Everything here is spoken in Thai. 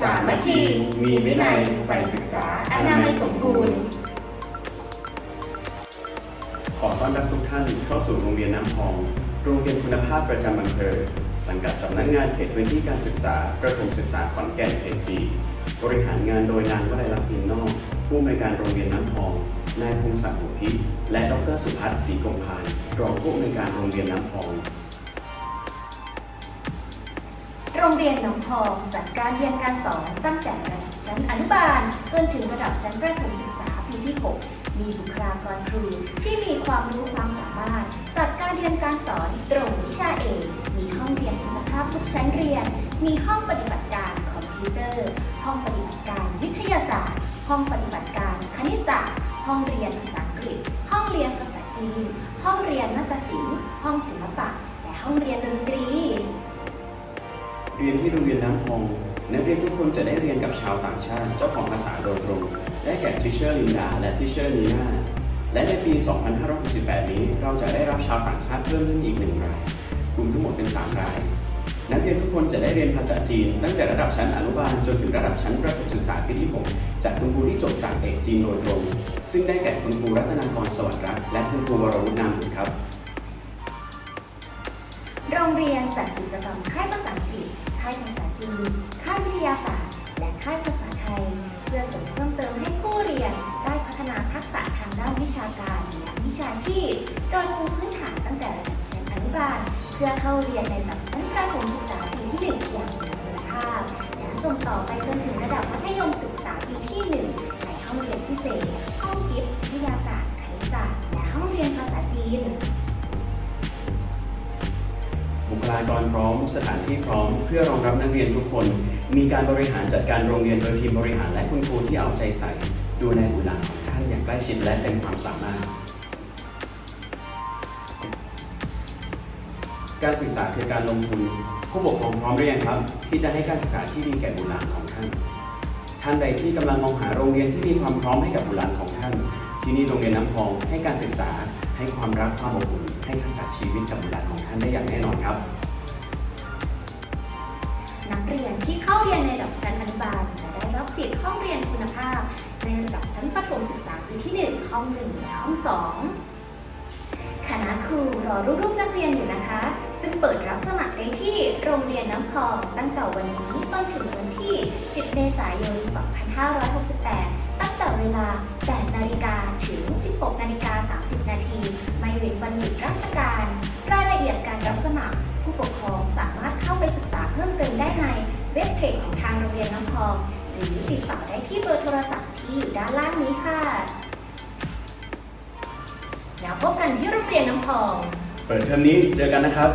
สามัคคีมีวินัยใฝ่ศึกษาอนามัยสมบูรณ์ ขอต้อนรับทุกท่านเข้าสู่โรงเรียนน้ำพอง โรงเรียนคุณภาพประจำอำเภอ สังกัดสำนักงานเขตพื้นที่การศึกษาประถมศึกษาขอนแก่นเขตสี่บริหารงานโดยนางวลัยลักษณ์พินนอก ผู้อำนวยการโรงเรียนน้ำพอง นายพงศักดิ์บุพิและดรสุพัฒน์ศรีกงพานรองผู้อำนวยการโรงเรียนน้ำพอง โรงเรียนหนองทองจัดการเรียนการสอนตั้งแต่ระดับชั้นอนุบาล จนถึงระดับชั้นประถมศึกษาปีที่ 6 มีบุคลากรครูที่มีความรู้ความสามารถ จัดการเรียนการสอนตรงวิชาเอกมีห้องเรียนคุณภาพทุกชั้นเรียน มีห้องปฏิบัติการคอมพิวเตอร์ ห้องปฏิบัติการวิทยาศาสตร์ ห้องปฏิบัติการคณิตศาสตร์ ห้องเรียนภาษาอังกฤษ ห้องเรียนภาษาจีน ห้องเรียนนาฏศิลป์ห้องศิลปะ และห้องเรียนดนตรี เรียนที่โรงเรียนน้ำพองนักเรียนทุกคนจะได้เรียนกับชาวต่างชาติเจ้าของภาษาโดยตรง ได้แก่ทิเชอร์ลินดาและทิเชอร์นีนาและในปี 2568 นี้เราจะได้รับชาวต่างชาติเพิ่มขึ้นอีกหนึ่งรายรวมทั้งหมดเป็น 3 ราย นักเรียนทุกคนจะได้เรียนภาษาจีน ตั้งแต่ระดับชั้นอนุบาลจนถึงระดับชั้นประถมศึกษาปีที่ 6 จากคุณครูที่จบจากเอกจีนโดยตรง ซึ่งได้แก่คุณครูรัตนากรสวัสดิ์รัตน์และคุณครูวรวุฒินามครับ โรงเรียนจัดกิจกรรมค่ายภาษาอังกฤษ ค่ายภาษาจีน ค่ายวิทยาศาสตร์ และค่ายภาษาไทย เพื่อเสริมเพิ่มเติมให้ผู้เรียน ได้พัฒนาทักษะทางด้านวิชาการและวิชาชีพ โดยปูพื้นฐานตั้งแต่ระดับชั้นอนุบาล เพื่อเข้าเรียนในระดับชั้นประถมศึกษาปีที่หนึ่งอย่างมีคุณภาพ และส่งต่อไปจนถึงระดับมัธยมศึกษาปีที่หนึ่งในห้องเรียนพิเศษ ห้องกิฟต์วิทยาศาสตร์คณิตศาสตร์และห้องเรียนภาษาจีน ลากรพร้อม สถานที่พร้อม เพื่อรองรับนักเรียนทุกคน มีการบริหารจัดการโรงเรียนโดยทีมบริหารและคุณครูที่เอาใจใส่ ดูแลบุตรหลานของท่านอย่างใกล้ชิดและเต็มความสามารถ การศึกษาคือการลงทุน ผู้ปกครองพร้อมหรือยังครับ ที่จะให้การศึกษาที่ดีแก่บุตรหลานของท่าน ท่านใดที่กำลังมองหาโรงเรียนที่มีความพร้อมให้กับบุตรหลานของท่าน ที่นี่โรงเรียนน้ำพองให้การศึกษา ให้ความรักความอบอุ่นให้ทักษะชีวิตกับบุตรหลานของท่านได้อย่างแน่นอนครับ นักเรียนที่เข้าเรียนในระดับชั้นอนุบาลจะได้รับสิทธิ์ห้องเรียนคุณภาพ ในระดับชั้นประถมศึกษาปีที่ 1 ห้อง 1 และห้อง 2 คณะครูรอรูปๆนักเรียนอยู่นะคะ ซึ่งเปิดรับสมัครได้ที่โรงเรียนน้ำพองตั้งแต่วันนี้จนถึงวันที่ 10 เมษายน 2568 ตั้งแต่เวลา8 นาฬิกาถึง 16 นาฬิกา 30 นาทีไม่เว้นวันหยุดราชการ รายละเอียดการรับสมัคร ผู้ปกครองสามารถเข้าไปศึกษาเพิ่มเติมได้ในเว็บเพจของทางโรงเรียนน้ำพอง หรือติดต่อได้ที่เบอร์โทรศัพท์ที่อยู่ด้านล่างนี้ค่ะ แล้วพบกันที่โรงเรียนน้ำพอง เปิดเทอมนี้เจอกันนะครับ